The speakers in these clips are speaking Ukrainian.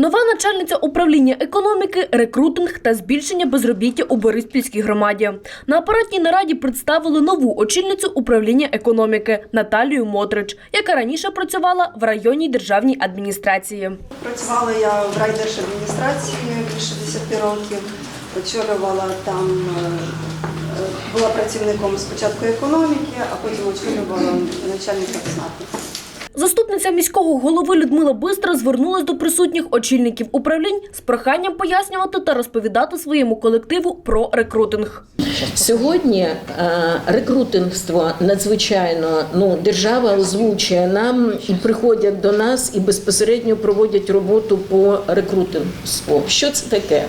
Нова начальниця управління економіки, рекрутинг та збільшення безробіття у Бориспільській громаді. На апаратній нараді представили нову очільницю управління економіки Наталію Мотрич, яка раніше працювала в районній державній адміністрації. Працювала я в райдержадміністрації більше 10 років, очолювала там, е, е, була працівником спочатку економіки, а потім очолювала начальника ЦНАПу. Заступниця міського голови Людмила Бистра звернулась до присутніх очільників управлінь з проханням пояснювати та розповідати своєму колективу про рекрутинг. Сьогодні е, рекрутингство надзвичайно ну держава озвучує нам і приходять до нас і безпосередньо проводять роботу по рекрутингству. Що це таке?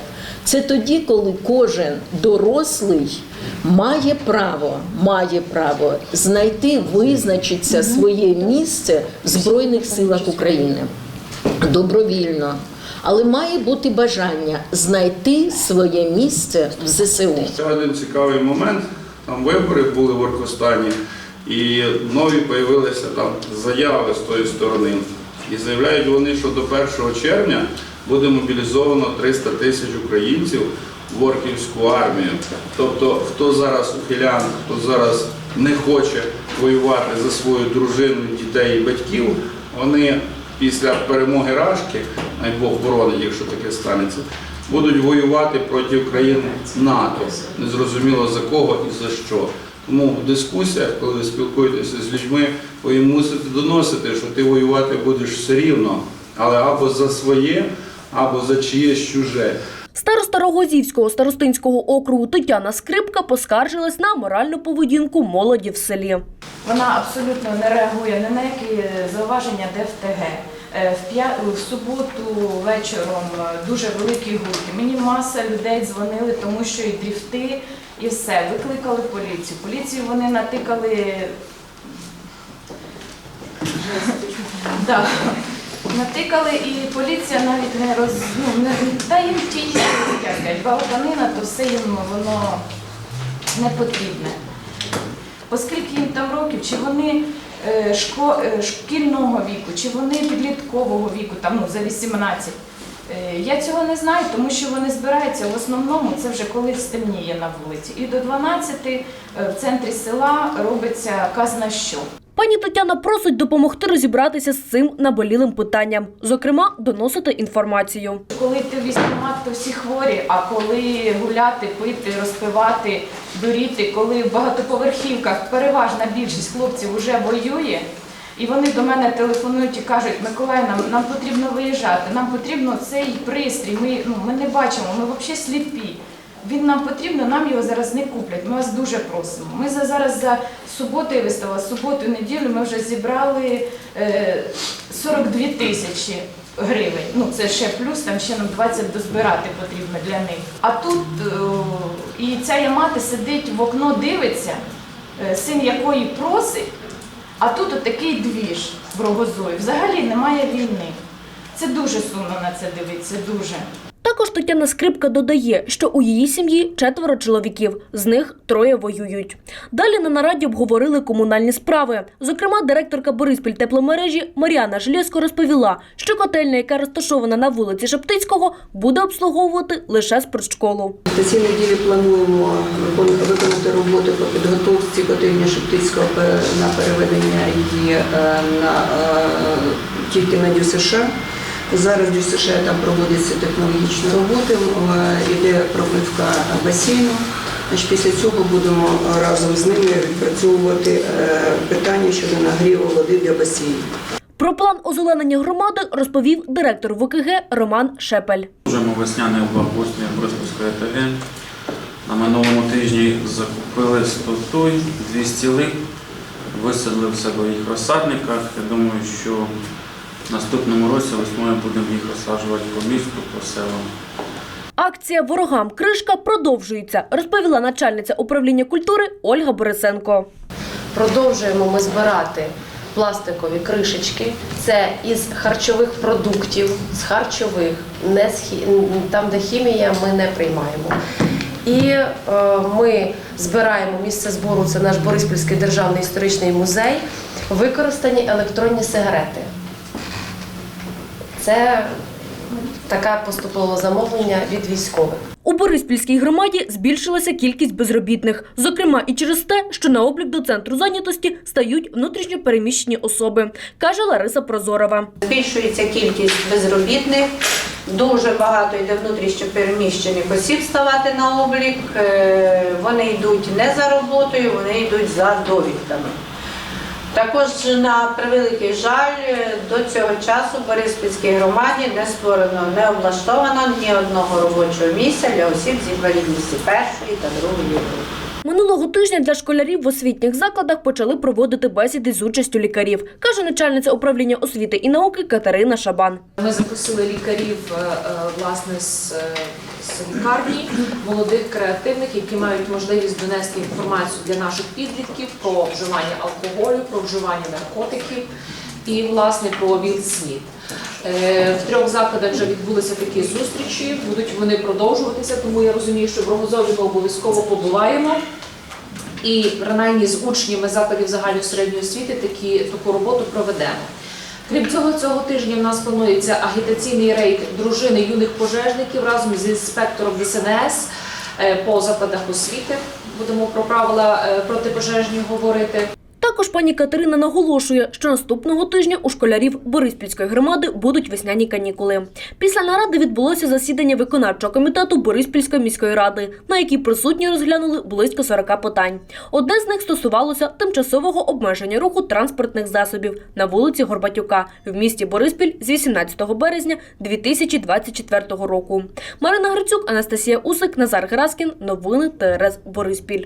Це тоді, коли кожен дорослий має право, має право знайти, визначитися своє місце в Збройних силах України добровільно. Але має бути бажання знайти своє місце в ЗСУ. Ще один цікавий момент. Там вибори були в Оркостані, і нові з'явилися там заяви з тої сторони. І заявляють вони, що до 1 червня буде мобілізовано 300 тисяч українців в Орківську армію. Тобто, хто зараз ухилян, хто зараз не хоче воювати за свою дружину, дітей і батьків, вони після перемоги Рашки, най Бог боронить, якщо таке станеться, будуть воювати проти країн НАТО. Незрозуміло за кого і за що. Тому в дискусіях, коли ви спілкуєтеся з людьми, ви мусите доносити, що ти воювати будеш все рівно, але або за своє, або за чиєсь чуже. Староста Рогозівського старостинського округу Тетяна Скрипка поскаржилась на моральну поведінку молоді в селі. Вона абсолютно не реагує ні на які зауваження ДФТГ. Е, В, п'я... в суботу вечором е, дуже великі гурки. Мені маса людей дзвонили, тому що і дріфти, і все. Викликали поліцію. Поліцію вони натикали. Да. Натикали і поліція навіть не роз... ну, не... Та їм ті як балканина, то все їм воно не потрібне оскільки їм там років, чи вони е, шко, е, шкільного віку, чи вони підліткового віку, там ну, за 18. Е, Я цього не знаю, тому що вони збираються в основному, це вже коли стемніє на вулиці. І до 12 е, в центрі села робиться казна що. Пані Тетяна просить допомогти розібратися з цим наболілим питанням, зокрема, доносити інформацію. Коли ти в військкомат, то всі хворі, а коли гуляти, пити, розпивати, дуріти, коли в багатоповерхівках переважна більшість хлопців вже воює, і вони до мене телефонують і кажуть, Миколай, нам, нам потрібно виїжджати, нам потрібно цей пристрій, ми, ну, ми не бачимо, ми взагалі сліпі. Він нам потрібно, нам його зараз не куплять. Ми вас дуже просимо. Ми за зараз за суботу я суботу, неділю ми вже зібрали е, 42 тисячі гривень. Ну це ще плюс, там ще нам 20 дозбирати потрібно для них. А тут е, і ця мати сидить в окно, дивиться, е, син якої просить, а тут отакий двіж в Рогозої. Взагалі немає війни. Це дуже сумно на це дивитися, дуже. Також Тетяна Скрипка додає, що у її сім'ї четверо чоловіків, з них троє воюють. Далі на нараді обговорили комунальні справи. Зокрема, директорка Бориспіль тепломережі Мар'яна Желєско розповіла, що котельня, яка розташована на вулиці Шептицького, буде обслуговувати лише спортшколу. На цій неділі плануємо викон- виконати роботи по підготовці котельні Шептицького на переведення її е, на, е, тільки на ДЮСШ. Зараз в ДЮСШ там проводяться технологічні роботи, е, іде пробивка басейну. Після цього будемо разом з ними відпрацьовувати е, питання щодо нагріву води для басейну. Про план озеленення громади розповів директор ВКГ Роман Шепель. Можемо весняний благоустрій Бориспільської ОТГ. На минулому тижні закупили 100 туй, 200 лип, висадили в себе в їх розсадниках. Я думаю, що в наступному році весною будемо їх розсаджувати по місту, по селам. Акція Ворогам кришка продовжується, розповіла начальниця управління культури Ольга Борисенко. Продовжуємо ми збирати пластикові кришечки. Це із харчових продуктів, з харчових, не з хі- там, де хімія, ми не приймаємо. І е, ми збираємо місце збору, це наш Бориспільський державний історичний музей, використані електронні сигарети. Це таке поступило замовлення від військових. У Бориспільській громаді збільшилася кількість безробітних, зокрема і через те, що на облік до центру зайнятості стають внутрішньо переміщені особи, каже Лариса Прозорова. Збільшується кількість безробітних, дуже багато йде внутрішньо переміщених осіб ставати на облік. Е, Вони йдуть не за роботою, вони йдуть за довідками. Також, на превеликий жаль, до цього часу в Бориспільській громаді не створено, не облаштовано ні одного робочого місця для осіб з інвалідністю першої та другої групи. Минулого тижня для школярів в освітніх закладах почали проводити бесіди з участю лікарів, каже начальниця управління освіти і науки Катерина Шабан. Ми запросили лікарів е, е, власне е, з лікарні, молодих креативних, які мають можливість донести інформацію для наших підлітків про вживання алкоголю, про вживання наркотиків і власне про ВІЛ-СНІД. Е, В трьох закладах вже відбулися такі зустрічі, будуть вони продовжуватися, тому я розумію, що в Рогозові ми обов'язково побуваємо. І принаймні з учнями закладів загальної середньої освіти такі, таку роботу проведемо. Крім цього, цього тижня в нас планується агітаційний рейд дружини юних пожежників разом з інспектором ДСНС е, по закладах освіти. Будемо про правила е, протипожежні говорити. Також пані Катерина наголошує, що наступного тижня у школярів Бориспільської громади будуть весняні канікули. Після наради відбулося засідання виконавчого комітету Бориспільської міської ради, на якій присутні розглянули близько 40 питань. Одне з них стосувалося тимчасового обмеження руху транспортних засобів на вулиці Горбатюка в місті Бориспіль з 18 березня 2024 року. Марина Грицюк, Анастасія Усик, Назар Гераскін. Новини ТРС Бориспіль.